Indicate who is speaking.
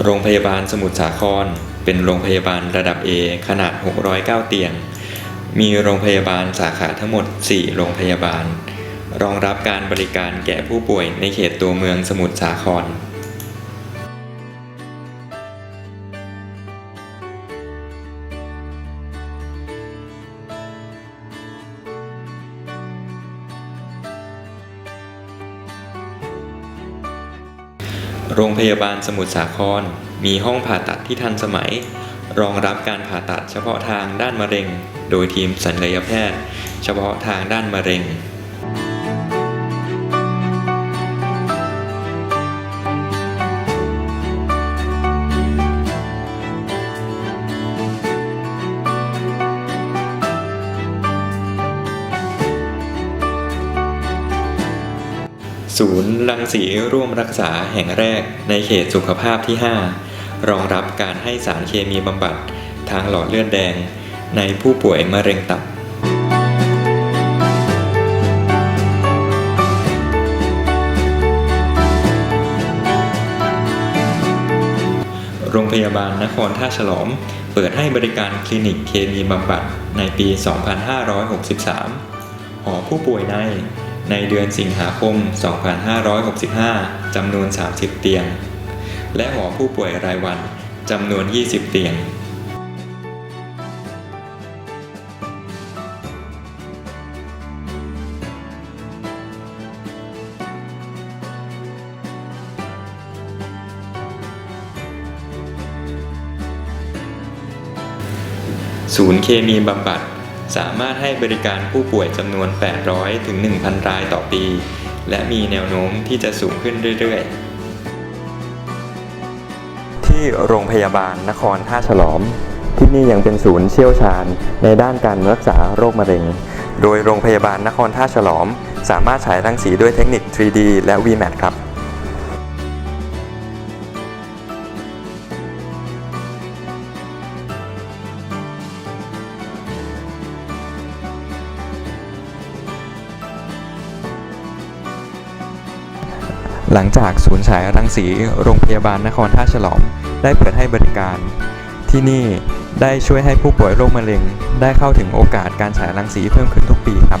Speaker 1: โรงพยาบาลสมุทรสาคร เป็นโรงพยาบาลระดับ A ขนาด 609 เตียง มีโรงพยาบาลสาขาทั้งหมด 4 โรงพยาบาล รองรับการบริการแก่ผู้ป่วยในเขตตัวเมืองสมุทรสาคร โรงพยาบาลสมุทรสาคร มีห้องผ่าตัดที่ทันสมัย รองรับการผ่าตัดเฉพาะทางด้านมะเร็ง โดยทีมศัลยแพทย์ เฉพาะทางด้านมะเร็ง ศูนย์รังสีร่วมรักษาแห่งแรกในเขตสุขภาพที่ 5 รองรับการให้สารเคมีบำบัดทางหลอดเลือดแดง ในผู้ป่วยมะเร็งตับโรงพยาบาลนครท่าฉลอม เปิดให้บริการคลินิกเคมีบำบัดในปี 2563 หอผู้ป่วยใน ในเดือนสิงหาคม 2565 จำนวน 30 เตียง และหอผู้ป่วยรายวันจำนวน 20 เตียง ศูนย์เคมีบำบัด สามารถให้บริการผู้ป่วยจำนวน 800 ถึง 1,000 รายต่อปี และมีแนวโน้มที่จะสูงขึ้นเรื่อยๆ ที่โรงพยาบาลนครท่าฉลอม ที่นี่ยังเป็นศูนย์เชี่ยวชาญในด้านการรักษาโรคมะเร็ง โดยโรงพยาบาลนครท่าฉลอม สามารถฉายรังสีด้วยเทคนิค 3D และ VMAT ครับ หลังจากศูนย์ฉายรังสีโรงพยาบาลนครท่าฉลอม ได้เปิดให้บริการ ที่นี่ได้ช่วยให้ผู้ป่วยโรคมะเร็ง ได้เข้าถึงโอกาสการฉายรังสีเพิ่มขึ้นทุกปีครับ